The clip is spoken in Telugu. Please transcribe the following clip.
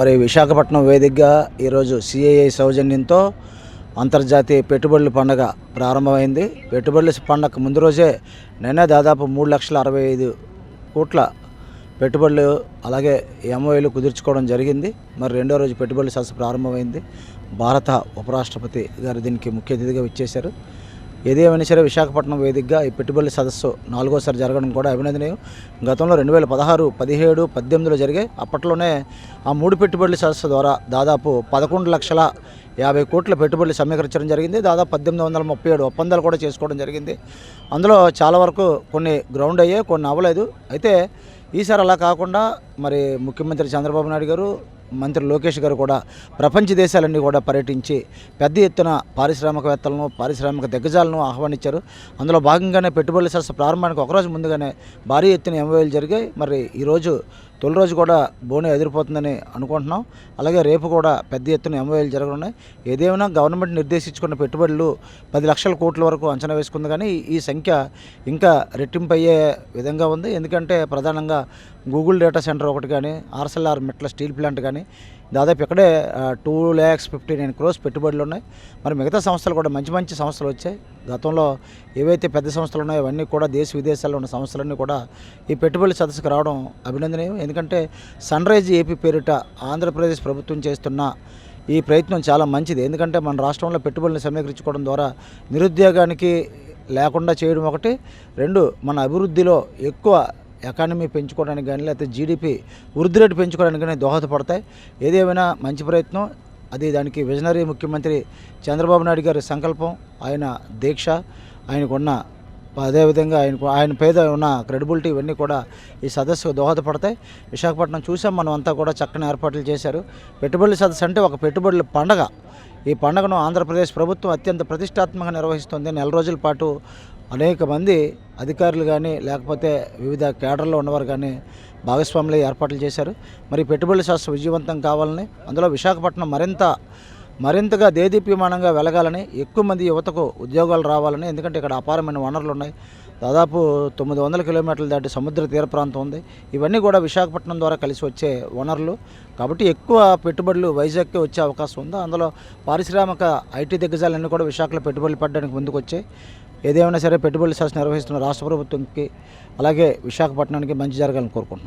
మరి విశాఖపట్నం వేదికగా ఈరోజు సిఐఐ సౌజన్యంతో అంతర్జాతీయ పెట్టుబడుల పండుగ ప్రారంభమైంది. పెట్టుబడుల పండగ ముందు రోజే నిన్న దాదాపు మూడు లక్షల అరవై ఐదు కోట్ల పెట్టుబడులు అలాగే ఎంఓఏలు కుదుర్చుకోవడం జరిగింది. మరి రెండో రోజు పెట్టుబడుల సదస్సు ప్రారంభమైంది. భారత ఉపరాష్ట్రపతి గారు దీనికి ముఖ్య అతిథిగా ఇచ్చేశారు ఏదేమైనా సరే విశాఖపట్నం వేదికగా ఈ పెట్టుబడుల సదస్సు నాలుగోసారి జరగడం కూడా అభినందనీయం. గతంలో రెండు వేల పదహారు పదిహేడు పద్దెనిమిదిలో జరిగే అప్పట్లోనే ఆ మూడు పెట్టుబడుల సదస్సు ద్వారా దాదాపు పదకొండు లక్షల యాభై కోట్ల పెట్టుబడులు సమీకరించడం జరిగింది. దాదాపు పద్దెనిమిది వందల ముప్పై ఏడు ఒప్పందాలు కూడా చేసుకోవడం జరిగింది. అందులో చాలా వరకు కొన్ని గ్రౌండ్ అయ్యాయి కొన్ని అవ్వలేదు. అయితే ఈసారి అలా కాకుండా మరి ముఖ్యమంత్రి చంద్రబాబు నాయుడు గారు మంత్రి లోకేష్ గారు కూడా ప్రపంచ దేశాలన్నీ కూడా పర్యటించి పెద్ద ఎత్తున పారిశ్రామికవేత్తలను పారిశ్రామిక దిగ్గజాలను ఆహ్వానించారు. అందులో భాగంగానే పెట్టుబడుల సరస్సు ప్రారంభానికి ఒకరోజు ముందుగానే భారీ ఎత్తున ఎంఓఏలు జరిగాయి. మరి ఈరోజు తొలి రోజు కూడా బోని ఎదిరిపోతుందని అనుకుంటున్నాం. అలాగే రేపు కూడా పెద్ద ఎత్తున ఎంఓఏలు జరగనున్నాయి. ఏదేమైనా గవర్నమెంట్ నిర్దేశించుకున్న పెట్టుబడులు పది లక్షల కోట్ల వరకు అంచనా వేసుకుంది కానీ ఈ సంఖ్య ఇంకా రెట్టింపు అయ్యే విధంగా ఉంది. ఎందుకంటే ప్రధానంగా గూగుల్ డేటా సెంటర్ ఒకటి కానీ ఆర్సెల్ఆర్ మెట్ల స్టీల్ ప్లాంట్ కానీ దాదాపు ఇక్కడే two lakhs fifty nine crores పెట్టుబడులు ఉన్నాయి. మరి మిగతా సంస్థలు కూడా మంచి మంచి సంస్థలు వచ్చాయి. గతంలో ఏవైతే పెద్ద సంస్థలు ఉన్నాయో అవన్నీ కూడా దేశ విదేశాల్లో ఉన్న సంస్థలన్నీ కూడా ఈ పెట్టుబడుల సదస్సుకు రావడం అభినందనీయం. ఎందుకంటే సన్ రైజ్ ఏపీ పేరిట ఆంధ్రప్రదేశ్ ప్రభుత్వం చేస్తున్న ఈ ప్రయత్నం చాలా మంచిది. ఎందుకంటే మన రాష్ట్రంలో పెట్టుబడులను సమీకరించుకోవడం ద్వారా నిరుద్యోగానికి లేకుండా చేయడం ఒకటి. రెండు మన అభివృద్ధిలో ఎక్కువ ఎకానమీ పెంచుకోవడానికి కానీ లేకపోతే జీడిపి వృద్ధి రేటు పెంచుకోవడానికి కానీ దోహదపడతాయి. ఏదేమైనా మంచి ప్రయత్నం అది దానికి విజనరీ ముఖ్యమంత్రి చంద్రబాబు నాయుడు గారి సంకల్పం ఆయన దీక్ష ఆయనకున్న అదేవిధంగా ఆయనకు ఆయన పేద ఉన్న క్రెడిబిలిటీ ఇవన్నీ కూడా ఈ సదస్సుకు దోహదపడతాయి. విశాఖపట్నం చూసాం మనం అంతా కూడా చక్కని ఏర్పాట్లు చేశారు. పెట్టుబడుల సదస్సు అంటే ఒక పెట్టుబడుల పండగ. ఈ పండుగను ఆంధ్రప్రదేశ్ ప్రభుత్వం అత్యంత ప్రతిష్టాత్మకంగా నిర్వహిస్తుంది. నెల రోజుల పాటు అనేక మంది అధికారులు కానీ లేకపోతే వివిధ కేడర్లో ఉన్నవారు కానీ భాగస్వాములు ఏర్పాట్లు చేశారు. మరి పెట్టుబడుల శాస్త్ర విజయవంతం కావాలని అందులో విశాఖపట్నం మరింత మరింతగా దేదీప్యమానంగా వెలగాలని ఎక్కువ మంది యువతకు ఉద్యోగాలు రావాలని ఎందుకంటే ఇక్కడ అపారమైన వనరులు ఉన్నాయి. దాదాపు తొమ్మిది వందల కిలోమీటర్లు దాటి సముద్ర తీర ప్రాంతం ఉంది. ఇవన్నీ కూడా విశాఖపట్నం ద్వారా కలిసి వచ్చే వనరులు. కాబట్టి ఎక్కువ పెట్టుబడులు వైజాగ్కి వచ్చే అవకాశం ఉంది. అందులో పారిశ్రామిక ఐటీ దిగ్గజాలన్నీ కూడా విశాఖలో పెట్టుబడులు పెట్టడానికి ముందుకు వచ్చాయి ఏదేమైనా సరే పెట్టుబడులు శాస్త్రం నిర్వహిస్తున్న రాష్ట్ర ప్రభుత్వంకి అలాగే విశాఖపట్నానికి మంచి జరగాలని కోరుకుంటున్నాను